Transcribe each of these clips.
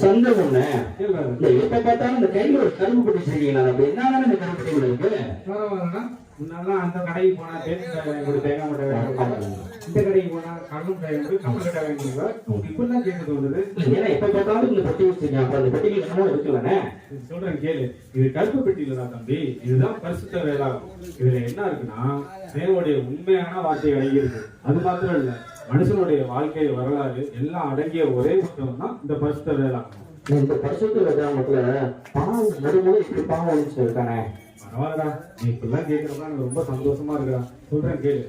சின்ன கேள்றாரு இந்த எப்ப பார்த்தாலும் இந்த கையில ஒரு கரும்பு பெட்டி வச்சிருக்கீங்களா அப்படி என்ன இந்த கரும்பு பெட்டிக்குள்ள இருக்கு பரவாயில்லண்ணா. முன்னாலாம் அந்த கடைக்கு போனா தேங்காய் வாங்கி கொடு இந்த கடைக்கு போனா கடல் மிட்டாய் வாங்கி கொடு கம்பல் மிட்டாய் வாங்கி கொடுங்க இப்பெல்லாம் கேட்க தோணுது ஏன்னா எப்ப பார்த்தாலும் இந்த பெட்டி வச்சிருக்கீங்க அப்ப அந்த பெட்டிக்கு என்னமோ இருக்குல்லண்ணே இது சொல்றேன் கேளு. இது கருப்பு பெட்டி இல்லடா தம்பி. இதுதான் பரிசுத்த வேளாகும் இதுல என்ன இருக்குன்னா தேவனுடைய உண்மையான வார்த்தை இருக்கு. அது மாத்திரம் இல்ல. மனுஷனுடைய வாழ்க்கை வரலாறு எல்லாம் அடங்கிய ஒரே புத்தகம் தான் இந்த பரிசுத்த வேளாகும் இந்த பரிசுத்த வேதாமத்துல பாவம் நடுமுறை இப்படி பாவம் ஒழிச்சு இருக்கானே பரவாயில்லடா. நீ இப்பெல்லாம் கேட்கறதா எனக்கு ரொம்ப சந்தோஷமா இருக்கா சொல்றேன் கேளு.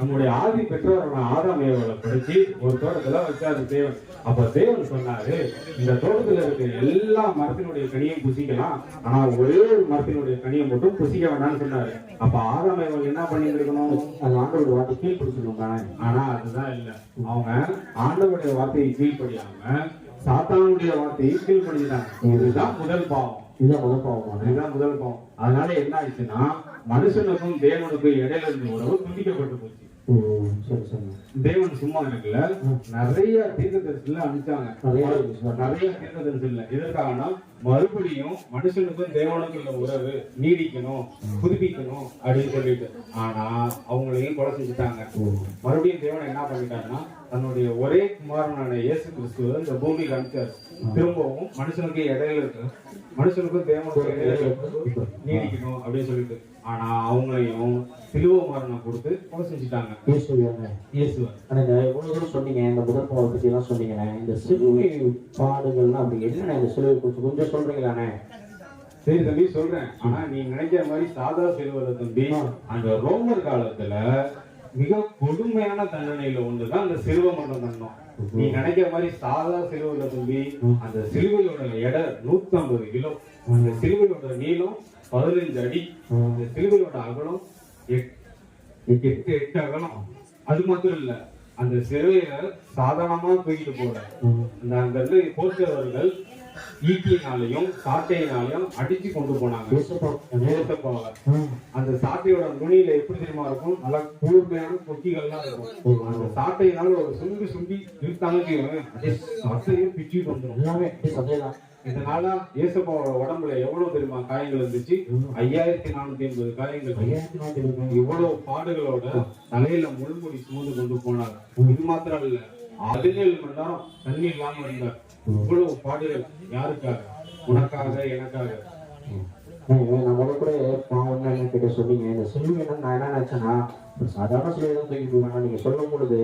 நம்முடைய ஆதி பெற்றோரான ஆதாம் ஏவலை படைச்சு ஒரு தோட்டத்துல வச்சாரு தேவன். அப்ப தேவன் சொன்னாரு இந்த தோட்டத்துல இருக்க எல்லா மரத்தினுடைய கனியும் புசிக்கலாம். ஆனா ஒரே ஒரு மரத்தினுடைய கனியை மட்டும் புசிக்க வேண்டாம்னு சொன்னாரு. அப்ப ஆதாம் ஏவல் என்ன பண்ணிருக்கணும் அது ஆண்டோட வார்த்தை கீழ் பிடிச்சிருக்கானே ஆனா அதுதான் இல்ல. அவங்க ஆண்டவருடைய வார்த்தையை கீழ்ப்படியாம சாத்தானுடைய வார்த்தையை கீழ்ப்படிஞ்சாங்க இதுதான் முதல் பாவம். இதுதான் முதல் பாவமான. இதுதான் முதல் பாவம். அதனால என்ன ஆயிடுச்சுன்னா மனுஷனுக்கும் தேவனுக்கும் இடையில இருந்த உறவு துண்டிக்கப்பட்டு போச்சு. தேவன் சும்மா இருக்குல்ல நிறைய தீர்க்கதரிசில அனுப்பிச்சாங்க. நிறைய. நிறைய தீர்க்கதரிசில. எதற்காகனா மறுபடியும் மனுஷனுக்கும் தேவனுக்கும் உள்ள உறவு நீடிக்கணும் புதுப்பிக்கணும் அப்படின்னு சொல்லிட்டு. ஆனா அவங்களையும் கொலை செஞ்சுட்டாங்க. மறுபடியும் தேவன் என்ன பண்ணிட்டாருன்னா தன்னுடைய ஒரே குமாரனான இயேசு கிறிஸ்துவ இந்த பூமிக்கு அனுப்பிச்சாரு. திரும்பவும் மனுஷனுக்கு இடையில இருக்கு. மனுஷனுக்கும் தேவனுக்கும் நீடிக்கணும் அப்படின்னு சொல்லிட்டு. ஆனா அவங்களையும் சிலுவ மரணம் கொடுத்து கொலை செஞ்சுட்டாங்க. எனக்கு இவ்வளவு தூரம் சொன்னீங்க இந்த முதல் எல்லாம் சொன்னீங்கண்ணே இந்த சிலுவை பாடுகள்லாம் அப்படி என்னண்ணே இந்த சிலுவை குறிச்சு கொஞ்சம் சொல்றீங்களாண்ணே சரி தம்பி சொல்றேன். ஆனா நீ நினைக்கிற மாதிரி சாதா சிலுவல தம்பி அந்த ரோமர் காலத்துல மிக கொடுமையான தண்டனையில ஒண்ணுதான் அந்த சிலுவ மரணம் தண்டனம் நீ நினைக்கிற மாதிரி சாதா சிலுவையில தம்பி அந்த சிலுவையோட எடை நூத்தி ஐம்பது கிலோ அந்த சிலுவையோட நீளம் பதினஞ்சு அடி. அந்த சிலுவையோட அகலம் எட்- எட்டு எட்டு அகலம் அது மட்டும் இல்ல அந்த சிலுவைய சாதாரணமா தூக்கிட்டு போல அந்த அங்க இருந்து போஸ்டவர்கள் ஈட்டியினாலையும் சாட்டையினாலையும் அடிச்சு கொண்டு போனாங்க. அந்த சாட்டையோட நுனியில எப்படி தெரியுமா இருக்கும்? நல்லா கூர்மையான கொக்கிகள்லாம் இருக்கும். அந்த சாட்டையினால ஒரு சுண்டி சுண்டி இழுத்தாங்க சாட்டையும் பிச்சுட்டு வந்துடும் எல்லாமே இதனால ஏசப்பாவோட உடம்புல எவ்வளவு தெரியுமா காயங்கள் இருந்துச்சு? ஐயாயிரத்தி நானூத்தி எண்பது காயங்கள் இவ்வளவு பாடுகளோட தலையில முள்முடி சுமந்து கொண்டு போனார். இது மாத்திரம் இல்ல பதினேழு மணி நேரம் தண்ணி இல்லாம இருந்தார். இவ்வளவு பாடுகள் யாருக்காக? உனக்காக எனக்காக. நம்மள கிட்ட சொன்னீங்க. இந்த சிலுவை நான் என்ன நினைச்சேன்னா ஒரு சாதாரண சிலுவை தான் தூக்கி போவேன் நீங்க சொல்லும் பொழுது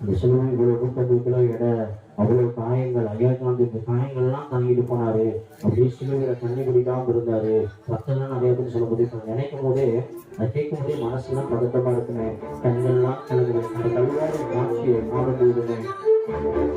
இந்த சிலுவை இவ்வளவு முப்பது கிலோ எடை அவ்வளவு காயங்கள் ஐயாயிரத்தி நாலு இந்த காயங்கள்லாம் தாங்கிட்டு போனாரு. அப்படியே சிலுவையில தண்ணி குடிக்காம இருந்தாரு. பத்தெல்லாம் நிறைய பேர் சொல்லும் போது நினைக்கும் போதே அதை கேட்கும் போதே மனசுலாம் பதட்டமா இருக்குனேன் கண்கள்லாம் கலந்து அந்த கல்வாரி காட்சியை மாறும்போது